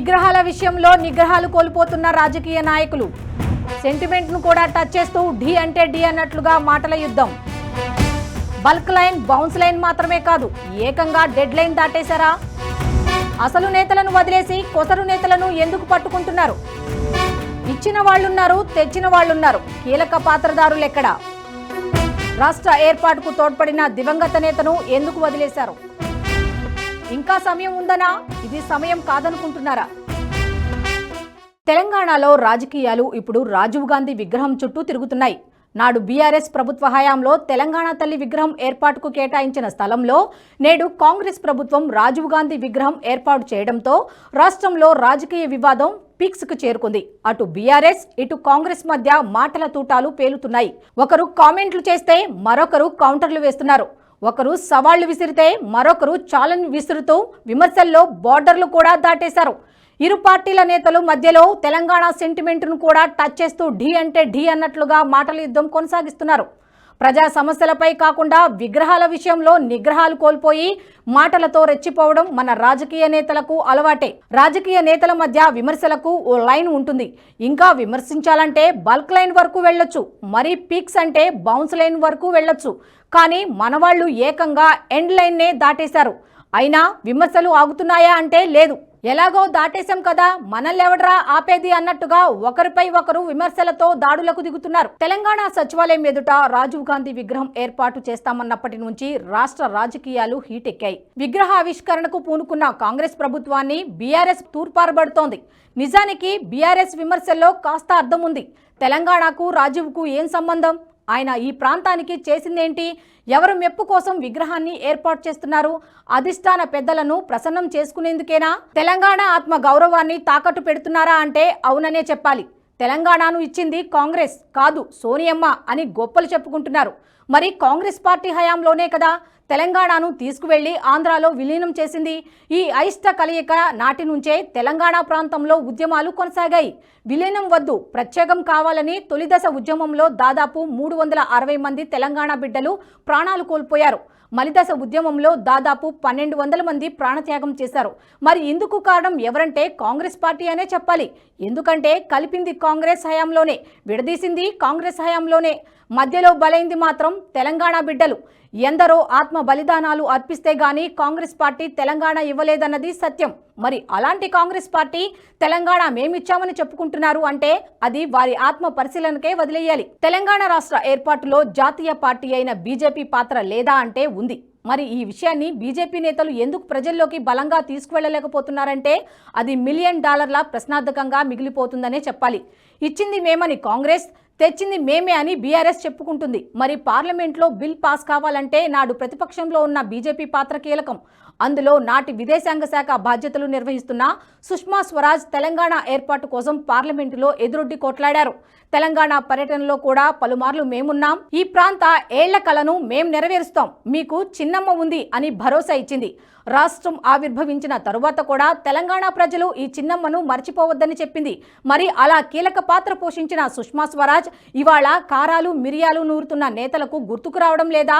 విగ్రహాల విషయంలో నిగ్రహాలు కోల్పోతున్న రాజకీయ నాయకులు. సెంటిమెంట్ను కూడా టచ్ చేస్తూ ఢీ అంటే ఢీ అన్నట్లుగా మాటల యుద్ధం. బల్క్ లైన్ బౌన్స్ లైన్ మాత్రమే కాదు ఏకంగా డెడ్ లైన్ దాటేశారా? అసలు నేతలను వదిలేసి కొసరు నేతలను ఎందుకు పట్టుకుంటున్నారు? ఇచ్చిన వాళ్ళున్నారు తెచ్చిన వాళ్ళున్నారు కీలక పాత్రదారులెక్కడా? రాష్ట్ర ఏర్పాటుకు తోడ్పడిన దివంగత నేతను ఎందుకు వదిలేశారు? ఇంకా సమయం ఉందనా? ఇది సమయం కాదనుకుంటున్నారా? తెలంగాణలో రాజకీయాలు ఇప్పుడు రాజీవ్ గాంధీ విగ్రహం చుట్టూ తిరుగుతున్నాయి. నాడు బీఆర్ఎస్ ప్రభుత్వ హయాంలో తెలంగాణ తల్లి విగ్రహం ఏర్పాటుకు కేటాయించిన స్థలంలో నేడు కాంగ్రెస్ ప్రభుత్వం రాజీవ్ గాంధీ విగ్రహం ఏర్పాటు చేయడంతో రాష్ట్రంలో రాజకీయ వివాదం పీక్స్కు చేరుకుంది. అటు బీఆర్ఎస్ ఇటు కాంగ్రెస్ మధ్య మాటల తూటాలు పేలుతున్నాయి. ఒకరు కామెంట్లు చేస్తే మరొకరు కౌంటర్లు వేస్తున్నారు. ఒకరు సవాళ్ళు విసిరితే మరొకరు ఛాలెంజ్ విసురుతూ విమర్శల్లో బార్డర్లు కూడా దాటేశారు. ఇరు పార్టీల నేతలు మధ్యలో తెలంగాణ సెంటిమెంట్ను కూడా టచ్ చేస్తూ ఢీ అంటే ఢీ అన్నట్లుగా మాటల యుద్ధం కొనసాగిస్తున్నారు. ప్రజా సమస్యలపై కాకుండా విగ్రహాల విషయంలో నిగ్రహాలు కోల్పోయి మాటలతో రెచ్చిపోవడం మన రాజకీయ నేతలకు అలవాటే. రాజకీయ నేతల మధ్య విమర్శలకు ఓ లైన్ ఉంటుంది. ఇంకా విమర్శించాలంటే బల్క్ లైన్ వరకు వెళ్ళొచ్చు. మరి పీక్స్ అంటే బౌన్స్ లైన్ వరకు వెళ్ళొచ్చు. కానీ మనవాళ్ళు ఏకంగా ఎండ్ లైన్నే దాటేశారు. అయినా విమర్శలు ఆగుతున్నాయా అంటే లేదు. ఎలాగో దాటేశాం కదా మనల్నెవడ్రా ఆపేది అన్నట్టుగా ఒకరిపై ఒకరు విమర్శలతో దాడులకు దిగుతున్నారు. తెలంగాణ సచివాలయం ఎదుట రాజీవ్ గాంధీ విగ్రహం ఏర్పాటు చేస్తామన్నప్పటి నుంచి రాష్ట్ర రాజకీయాలు హీటెక్కాయి. విగ్రహ ఆవిష్కరణకు పూనుకున్న కాంగ్రెస్ ప్రభుత్వాన్ని బీఆర్ఎస్ తూర్పారబడుతోంది. నిజానికి బీఆర్ఎస్ విమర్శల్లో కాస్త అర్థం ఉంది తెలంగాణకు రాజీవ్కు ఏం సంబంధం? ఆయన ఈ ప్రాంతానికి చేసిందేంటి? ఎవరు మెప్పు కోసం విగ్రహాన్ని ఏర్పాటు చేస్తున్నారు? అధిష్టాన పెద్దలను ప్రసన్నం చేసుకునేందుకేనా? తెలంగాణ ఆత్మ గౌరవాన్ని తాకట్టు పెడుతున్నారా అంటే అవుననే చెప్పాలి. తెలంగాణను ఇచ్చింది కాంగ్రెస్ కాదు సోనియమ్మ అని గొప్పలు చెప్పుకుంటున్నారు. మరి కాంగ్రెస్ పార్టీ హయాంలోనే కదా తెలంగాణను తీసుకువెళ్ళి ఆంధ్రాలో విలీనం చేసింది. ఈ అయిష్ట కలయిక నాటి నుంచే తెలంగాణ ప్రాంతంలో ఉద్యమాలు కొనసాగాయి. విలీనం వద్దు ప్రత్యేకం కావాలని తొలిదశ ఉద్యమంలో దాదాపు మూడు వందల అరవై మంది తెలంగాణ బిడ్డలు ప్రాణాలు కోల్పోయారు. మలిదశ ఉద్యమంలో దాదాపు పన్నెండు వందల మంది ప్రాణత్యాగం చేశారు. మరి ఇందుకు కారణం ఎవరంటే కాంగ్రెస్ పార్టీ అనే చెప్పాలి. ఎందుకంటే కలిపింది కాంగ్రెస్ హయాంలోనే విడదీసింది కాంగ్రెస్ హయాంలోనే. మధ్యలో బలైంది మాత్రం తెలంగాణ బిడ్డలు. ఎందరో ఆత్మ బలిదానాలు అర్పిస్తే గాని కాంగ్రెస్ పార్టీ తెలంగాణ ఇవ్వలేదన్నది సత్యం. మరి అలాంటి కాంగ్రెస్ పార్టీ తెలంగాణ మేమిచ్చామని చెప్పుకుంటున్నారు అంటే అది వారి ఆత్మ పరిశీలనకే వదిలేయాలి. తెలంగాణ రాష్ట్ర ఏర్పాటులో జాతీయ పార్టీ అయిన బీజేపీ పాత్ర లేదా అంటే ఉంది. మరి ఈ విషయాన్ని బీజేపీ నేతలు ఎందుకు ప్రజల్లోకి బలంగా తీసుకువెళ్ళలేకపోతున్నారంటే అది మిలియన్ డాలర్ల ప్రశ్నార్థకంగా మిగిలిపోతుందనే చెప్పాలి. ఇచ్చింది మేమని కాంగ్రెస్ తెచ్చింది మేమే అని బీఆర్ఎస్ చెప్పుకుంటుంది. మరి పార్లమెంట్లో బిల్ పాస్ కావాలంటే నాడు ప్రతిపక్షంలో ఉన్న బీజేపీ పాత్ర కీలకం. అందులో నాటి విదేశాంగ శాఖ బాధ్యతలు నిర్వహిస్తున్న సుష్మా స్వరాజ్ తెలంగాణ ఏర్పాటు కోసం పార్లమెంటులో ఎదురొడ్డి కొట్లాడారు. తెలంగాణ పర్యటనలో కూడా పలుమార్లు మేమున్నాం. ఈ ప్రాంత ఏళ్ళ కలను మేం నెరవేరుస్తాం. మీకు చిన్నమ్మ ఉంది అని భరోసా ఇచ్చింది. రాష్ట్రం ఆవిర్భవించిన తరువాత కూడా తెలంగాణ ప్రజలు ఈ చిన్నమ్మను మర్చిపోవద్దని చెప్పింది. మరి అలా కీలక పాత్ర పోషించిన సుష్మా స్వరాజ్ ఇవాళ కారాలు మిరియాలు నూరుతున్న నేతలకు గుర్తుకు రావడం లేదా?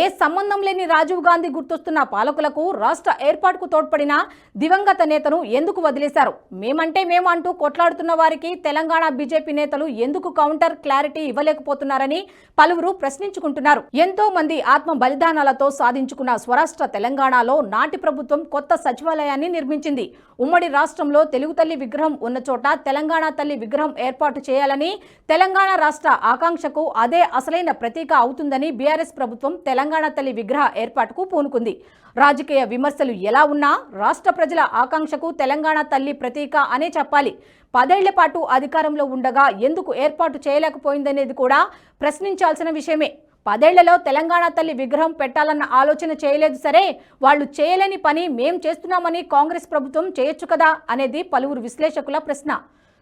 ఏ సంబంధం లేని రాజీవ్ గాంధీ గుర్తొస్తున్న పాలకులకు రాష్ట్ర ఏర్పాటుకు తోడ్పడిన దివంగత నేతను ఎందుకు వదిలేశారు? మేమంటే మేము అంటూ కొట్లాడుతున్న వారికి తెలంగాణ బీజేపీ నేతలు ఎందుకు కౌంటర్ క్లారిటీ ఇవ్వలేకపోతున్నారని పలువురు ప్రశ్నించుకుంటున్నారు. ఎంతో మంది ఆత్మ బలిదానాలతో సాధించుకున్న స్వరాష్ట్ర తెలంగాణలో నాటి ప్రభుత్వం కొత్త సచివాలయాన్ని నిర్మించింది. ఉమ్మడి రాష్ట్రంలో తెలుగు తల్లి విగ్రహం ఉన్న చోట తెలంగాణ తల్లి విగ్రహం ఏర్పాటు చేయాలని తెలంగాణ రాష్ట్ర ఆకాంక్షకు అదే అసలైన ప్రతీక అవుతుందని బీఆర్ఎస్ ప్రభుత్వం తెలంగాణ తల్లి విగ్రహ ఏర్పాటుకు పూనుకుంది. రాజకీయ విమర్శలు ఎలా ఉన్నా రాష్ట్ర ప్రజల ఆకాంక్షకు తెలంగాణ తల్లి ప్రతీక అనే చెప్పాలి. పదేళ్ళ పాటు అధికారంలో ఉండగా ఎందుకు ఏర్పాటు చేయలేకపోయిందనేది కూడా ప్రశ్నించాల్సిన విషయమే. పదేళ్ళలో తెలంగాణ తల్లి విగ్రహం పెట్టాలన్న ఆలోచన చేయలేదు సరే వాళ్ళు చేయలేని పని మేం చేస్తున్నామని కాంగ్రెస్ ప్రభుత్వం చేయొచ్చు కదా అనేది పలువురు విశ్లేషకుల ప్రశ్న.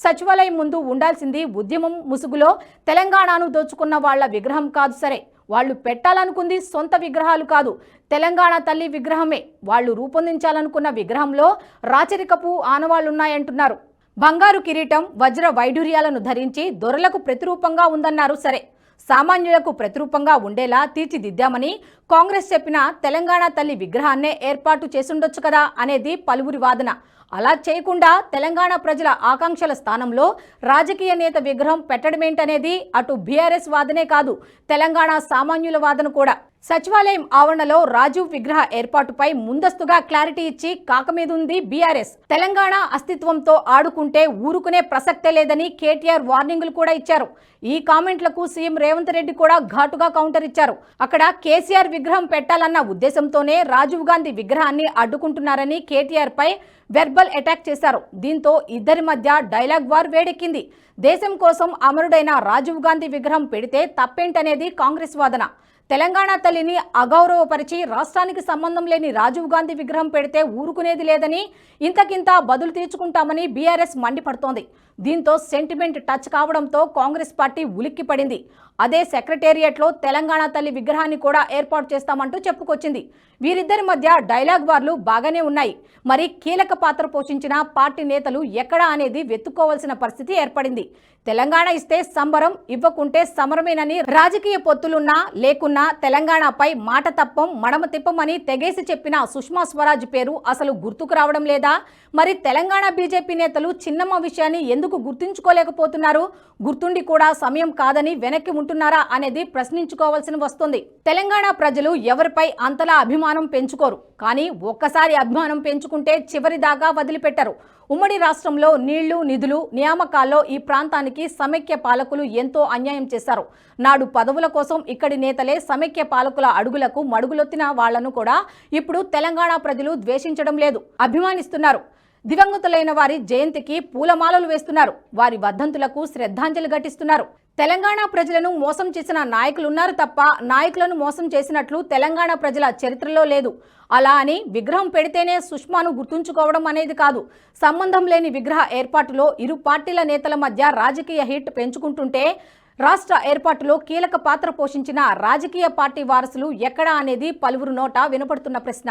సచివాలయం ముందు ఉండాల్సింది ఉద్యమం ముసుగులో తెలంగాణను దోచుకున్న వాళ్ళ విగ్రహం కాదు సరే వాళ్ళు పెట్టాలనుకుంది సొంత విగ్రహాలు కాదు. తెలంగాణ తల్లి విగ్రహమే వాళ్ళు రూపొందించాలనుకున్న విగ్రహంలో రాచరికపు ఆనవాళ్ళున్నాయంటున్నారు బంగారు కిరీటం వజ్ర వైఢూర్యాలను ధరించి దొరలకు ప్రతిరూపంగా ఉందన్నారు సరే సామాన్యులకు ప్రతిరూపంగా ఉండేలా తీర్చిదిద్దామని కాంగ్రెస్ చెప్పిన తెలంగాణ తల్లి విగ్రహాన్నే ఏర్పాటు చేసుండొచ్చు కదా అనేది పలువురి వాదన. అలా చేయకుండా తెలంగాణ ప్రజల ఆకాంక్షల స్థానంలో రాజకీయ నేత విగ్రహం పెట్టడమేంటనేది అటు బీఆర్ఎస్ వాదనే కాదు తెలంగాణ సామాన్యుల వాదన కూడా. సచివాలయం ఆవరణలో రాజీవ్ విగ్రహ ఏర్పాటుపై ముందస్తుగా క్లారిటీ ఇచ్చి కాకమీదుంది బీఆర్ఎస్. తెలంగాణ అస్తిత్వంతో ఆడుకుంటే ఊరుకునే ప్రసక్తే లేదని కేటీఆర్ వార్నింగులు కూడా ఇచ్చారు. ఈ కామెంట్లకు సీఎం రేవంత్ రెడ్డి కూడా ఘాటుగా కౌంటర్ ఇచ్చారు. అక్కడ కేసీఆర్ విగ్రహం పెట్టాలన్న ఉద్దేశంతోనే రాజీవ్ గాంధీ విగ్రహాన్ని అడ్డుకుంటున్నారని కేటీఆర్ పై వెర్బల్ అటాక్ చేశారు. దీంతో ఇద్దరి మధ్య డైలాగ్ వార్ వేడెక్కింది. దేశం కోసం అమరుడైన రాజీవ్ గాంధీ విగ్రహం పెడితే తప్పేంటనేది కాంగ్రెస్ వాదన. తెలంగాణ తల్లిని అగౌరవపరిచి రాష్ట్రానికి సంబంధం లేని రాజీవ్ గాంధీ విగ్రహం పెడితే ఊరుకునేది లేదని ఇంతకింత బదులు తీర్చుకుంటామని బీఆర్ఎస్ మండిపడుతోంది. దీంతో సెంటిమెంట్ టచ్ కావడంతో కాంగ్రెస్ పార్టీ ఉలిక్కిపడింది అదే సెక్రటేరియట్లో తెలంగాణ తల్లి విగ్రహాన్ని కూడా ఏర్పాటు చేస్తామంటూ చెప్పుకొచ్చింది. వీరిద్దరి మధ్య డైలాగ్ వార్లు బాగానే ఉన్నాయి. మరి కీలక పాత్ర పోషించిన పార్టీ నేతలు ఎక్కడా అనేది వెతుక్కోవాల్సిన పరిస్థితి ఏర్పడింది. తెలంగాణ ఇస్తే సంబరం ఇవ్వకుంటే సమరమేనని రాజకీయ పొత్తులున్నా లేకున్నా తెలంగాణపై మాట తప్పం మడమ తిప్పమని తెగేసి చెప్పిన సుష్మా స్వరాజ్ పేరు అసలు గుర్తుకు రావడం లేదా? మరి తెలంగాణ బీజేపీ నేతలు చిన్నమ్మ విషయాన్ని ఎందుకు గుర్తుంచుకోలేకపోతున్నారు? గుర్తుండి కూడా సమయం కాదని వెనక్కి ఉంటున్నారా అనేది ప్రశ్నించుకోవాల్సిన వస్తుంది. తెలంగాణ ప్రజలు ఎవరిపై అంతలా అభిమానం పెంచుకోరు. కానీ ఒక్కసారి అభిమానం పెంచుకుంటే చివరి దాకా వదిలిపెట్టరు. ఉమ్మడి రాష్ట్రంలో నీళ్ళు నిధులు నియామకాల్లో ఈ ప్రాంతానికి సమైక్య పాలకులు ఎంతో అన్యాయం చేశారు. నాడు పదవుల కోసం ఇక్కడి నేతలే సమైక్య పాలకుల అడుగులకు మడుగులొత్తిన వాళ్ళను కూడా ఇప్పుడు తెలంగాణ ప్రజలు ద్వేషించడం లేదు. అభిమానిస్తున్నారు. దివంగతులైన వారి జయంతికి పూలమాలలు వేస్తున్నారు. వారి వర్ధంతులకు శ్రద్ధాంజలి ఘటిస్తున్నారు. తెలంగాణ ప్రజలను మోసం చేసిన నాయకులున్నారు తప్ప నాయకులను మోసం చేసినట్లు తెలంగాణ ప్రజల చరిత్రలో లేదు. అలా అని విగ్రహం పెడితేనే సుష్మాను గుర్తుంచుకోవడం అనేది కాదు. సంబంధం లేని విగ్రహ ఏర్పాటులో ఇరు పార్టీల నేతల మధ్య రాజకీయ హిట్ పెంచుకుంటుంటే రాష్ట్ర ఏర్పాటులో కీలక పాత్ర పోషించిన రాజకీయ పార్టీ వారసులు ఎక్కడా అనేది పలువురు నోట వినపడుతున్న ప్రశ్న.